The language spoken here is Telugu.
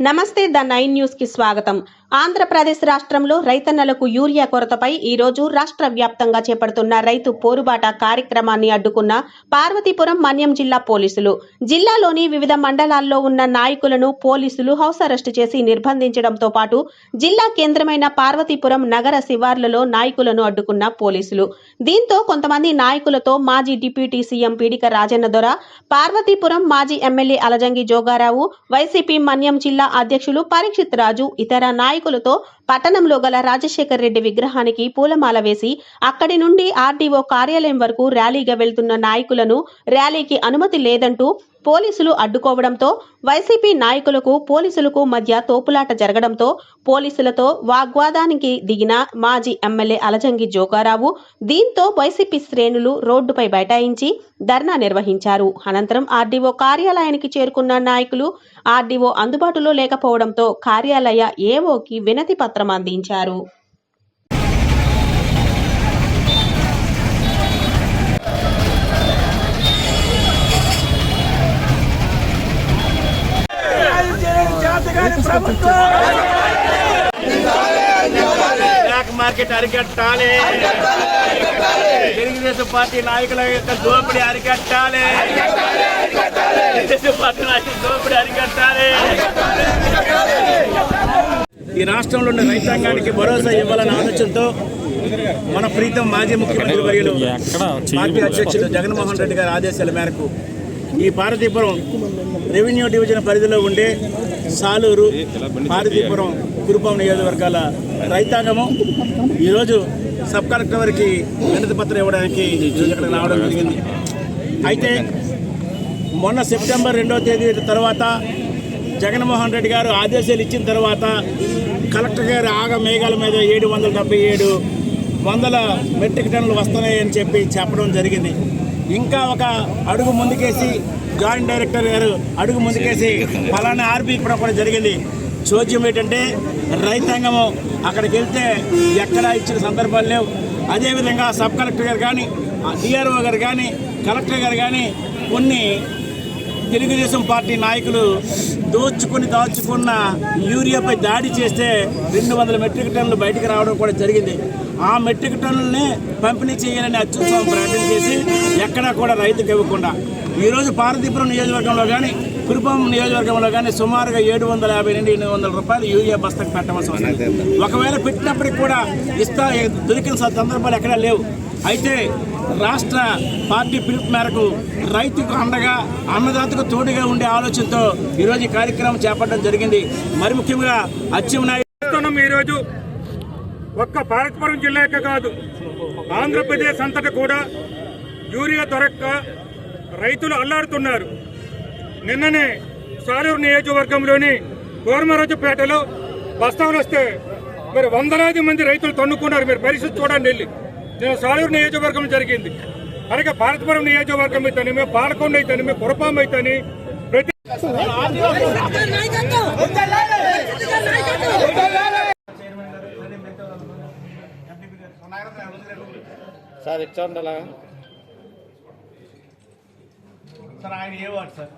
నమస్తే ద నైన్ న్యూస్కి స్వాగతం. ఆంధ్రప్రదేశ్ రాష్ట్రంలో రైతన్నలకు యూరియా కొరతపై ఈ రోజు రాష్ట్ర వ్యాప్తంగా చేపడుతున్న రైతు పోరుబాట కార్యక్రమాన్ని అడ్డుకున్న పార్వతీపురం మన్యం జిల్లా పోలీసులు. జిల్లాలోని వివిధ మండలాల్లో ఉన్న నాయకులను పోలీసులు హౌస్ అరెస్టు చేసి నిర్బంధించడంతో పాటు జిల్లా కేంద్రమైన పార్వతీపురం నగర శివార్లలో నాయకులను అడ్డుకున్న పోలీసులు. దీంతో కొంతమంది నాయకులతో మాజీ డిప్యూటీ సీఎం పీడిక రాజన్న దొర పార్వతీపురం మాజీ ఎమ్మెల్యే అలజంగి జోగారావు వైసీపీ మన్యం జిల్లా అధ్యక్షులు పరీక్షిత్ రాజు ఇతర నాయకులతో పట్టణంలో గల రాజశేఖర్ రెడ్డి విగ్రహానికి పూలమాల వేసి అక్కడి నుండి ఆర్డీఓ కార్యాలయం వరకు ర్యాలీగా వెళ్తున్న నాయకులను ర్యాలీకి అనుమతి లేదంటూ పోలీసులు అడ్డుకోవడంతో వైసీపీ నాయకులకు పోలీసులకు మధ్య తోపులాట జరగడంతో పోలీసులతో వాగ్వాదానికి దిగిన మాజీ ఎమ్మెల్యే అలజంగి జోగారావు దీంతో వైసీపీ శ్రేణులు రోడ్డుపై బైఠాయించి ధర్నా నిర్వహించారు. అనంతరం ఆర్డీఓ కార్యాలయానికి చేరుకున్న నాయకులు ఆర్డీఓ అందుబాటులో లేకపోవడంతో కార్యాలయ ఏఓకి వినతి పత్రం అందించారు. బ్లాక్ మార్కెట్ అరికట్టాలి. తెలుగుదేశం పార్టీ నాయకుల యొక్క దోపిడీ అరికట్టాలి. తెలుగుదేశం పార్టీ నాయకుల దోపిడీ అరికట్టాలి. ఈ రాష్ట్రంలో ఉన్న రైతాంగానికి భరోసా ఇవ్వాలన్న ఆలోచనతో మన ప్రీతం మాజీ ముఖ్యమంత్రి వర్యులు పార్టీ అధ్యక్షులు జగన్మోహన్ రెడ్డి గారి ఆదేశాల మేరకు ఈ పార్వతీపురం రెవెన్యూ డివిజన్ పరిధిలో ఉండే సాలూరు పార్వతీపురం కురుపాం నియోజకవర్గాల రైతాంగము. ఈరోజు సబ్ కలెక్టర్ వారికి వినతి పత్రం ఇవ్వడానికి ఇక్కడ ఇక్కడికి రావడం జరిగింది. అయితే మొన్న సెప్టెంబర్ రెండవ తేదీ తర్వాత జగన్మోహన్ రెడ్డి గారు ఆదేశాలు ఇచ్చిన తర్వాత కలెక్టర్ గారు ఆగ మేఘాల మీద ఏడు వందల డెబ్బై ఏడు వందల మెట్రిక్ టన్నులు వస్తున్నాయని చెప్పి చెప్పడం జరిగింది. ఇంకా ఒక అడుగు ముందుకేసి జాయింట్ డైరెక్టర్ గారు అడుగు ముందుకేసి ఫలానా ఆర్పీ ఇప్పుడు కూడా జరిగింది. చోద్యం ఏంటంటే రైతాంగము అక్కడికి వెళ్తే ఎక్కడా ఇచ్చిన సందర్భాలు లేవు. అదేవిధంగా సబ్ కలెక్టర్ గారు కానీ డిఆర్ఓ గారు కానీ కలెక్టర్ గారు కానీ కొన్ని తెలుగుదేశం పార్టీ నాయకులు దోచుకుని దాచుకున్న యూరియాపై దాడి చేస్తే రెండు వందల మెట్రిక్ టన్నులు బయటకు రావడం కూడా జరిగింది. ఆ మెట్రిక్ టన్నుల్ని పంపిణీ చేయాలని అత్యుత్సవం ప్రకటన చేసి ఎక్కడా కూడా రైతుకు ఇవ్వకుండా. ఈరోజు పార్వతీపురం నియోజకవర్గంలో కానీ కురుపాం నియోజకవర్గంలో కానీ సుమారుగా ఏడు వందల యాభై నుండి ఎనిమిది వందల రూపాయలు యూరియా బస్తాకు పెట్టవలసి వస్తుంది. ఒకవేళ పెట్టినప్పటికి కూడా ఇస్తా దొరికిన సందర్భాలు ఎక్కడా లేవు. అయితే రాష్ట్ర పార్టీ పిలుపు మేరకు రైతుకు అండగా అన్నదాతకు తోడుగా ఉండే ఆలోచనతో ఈరోజు ఈ కార్యక్రమం చేపట్టడం జరిగింది. మరి ముఖ్యంగా అచ్చెన్నాయుడు ఈరోజు ఒక్క భారతపురం యొక్క కాదు ఆంధ్రప్రదేశ్ అంతటా కూడా యూరియా దొరక్క రైతులు అల్లాడుతున్నారు. నిన్ననే సాలూరు నియోజకవర్గంలోని కోరమరాజుపేటలో బస్తాలు వస్తే మరి వందలాది మంది రైతులు తన్నుకున్నారు. మీరు పరిస్థితి చూడండి వెళ్ళి. నేను సాలూరు నియోజకవర్గం జరిగింది. అలాగే భారతపురం నియోజకవర్గం అయితేనేమి పాలకొండ అయితేనేమి కురపాం అయితేని ప్రతి సార్ ఇచ్చా ఉండాలా? సార్ ఆయన ఏ సార్?